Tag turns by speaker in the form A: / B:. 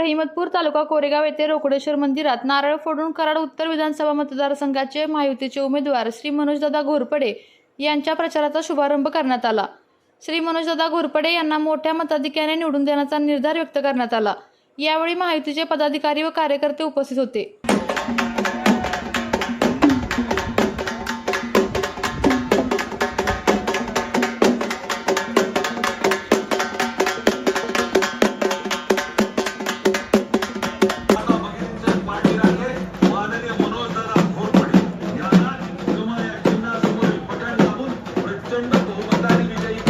A: रहिमतपूर तालुका कोरेगाव येथे रोकडेश्वर मंदिरात नारळ फोडून कराड उत्तर विधानसभा मतदारसंघाचे महायुतीचे उमेदवार श्री मनोजदादा घोरपडे यांच्या प्रचाराचा शुभारंभ करण्यात आला. श्री मनोजदादा घोरपडे यांना मोठ्या मताधिक्याने निवडून देण्याचा निर्धार व्यक्त करण्यात आला. यावेळी महायुतीचे पदाधिकारी व कार्यकर्ते उपस्थित होते.
B: പ്രധാന വിജയികൾ